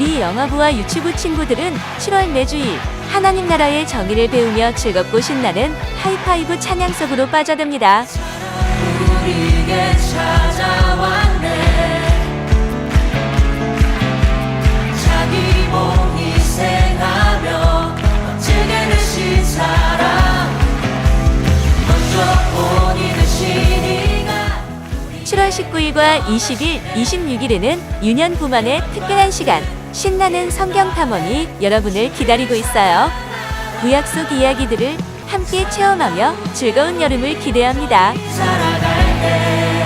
영어부와 유치부 친구들은 7월 매주일 하나님 나라의 정의를 배우며 즐겁고 신나는 하이파이브 찬양 속으로 빠져듭니다. 우리에게 찾아왔네 자기 몸 희생하며 제게 되신 사랑 먼저 본이 되시니가 7월 19일과 20일, 26일에는 유년 부만의 특별한 시간, 신나는 성경 탐험이 여러분을 기다리고 있어요. 구약 속 이야기들을 함께 체험하며 즐거운 여름을 기대합니다. 살아갈 때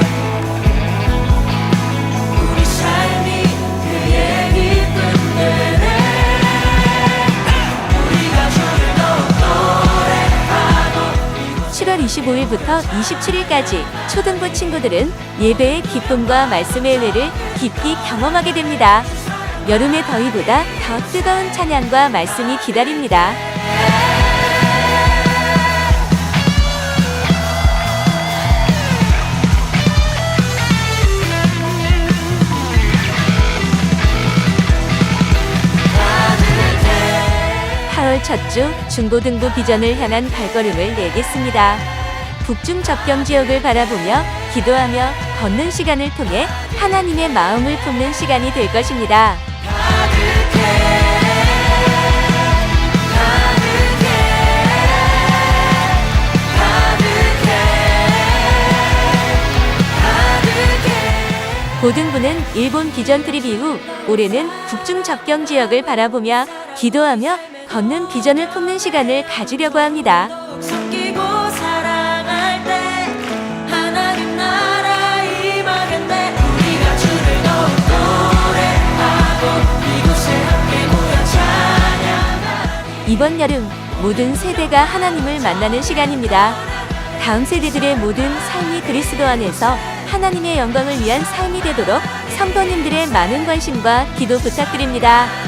우리 삶이 그의 기쁨 되네 우리가 주를 더욱 노래하고 7월 25일부터 27일까지 초등부 친구들은 예배의 기쁨과 말씀의 은혜를 깊이 경험하게 됩니다. 여름의 더위보다 더 뜨거운 찬양과 말씀이 기다립니다. 따뜻해 8월 첫주 중고등부 비전을 향한 발걸음을 내겠습니다. 북중 접경 지역을 바라보며 기도하며 걷는 시간을 통해 하나님의 마음을 품는 시간이 될 것입니다. 고등부는 일본 비전 트립 이후 올해는 북중 접경 지역을 바라보며 기도하며 걷는 비전을 품는 시간을 가지려고 합니다. 이번 여름 모든 세대가 하나님을 만나는 시간입니다. 다음 세대들의 모든 삶이 그리스도 안에서 하나님의 영광을 위한 삶이 되도록 성도님들의 많은 관심과 기도 부탁드립니다.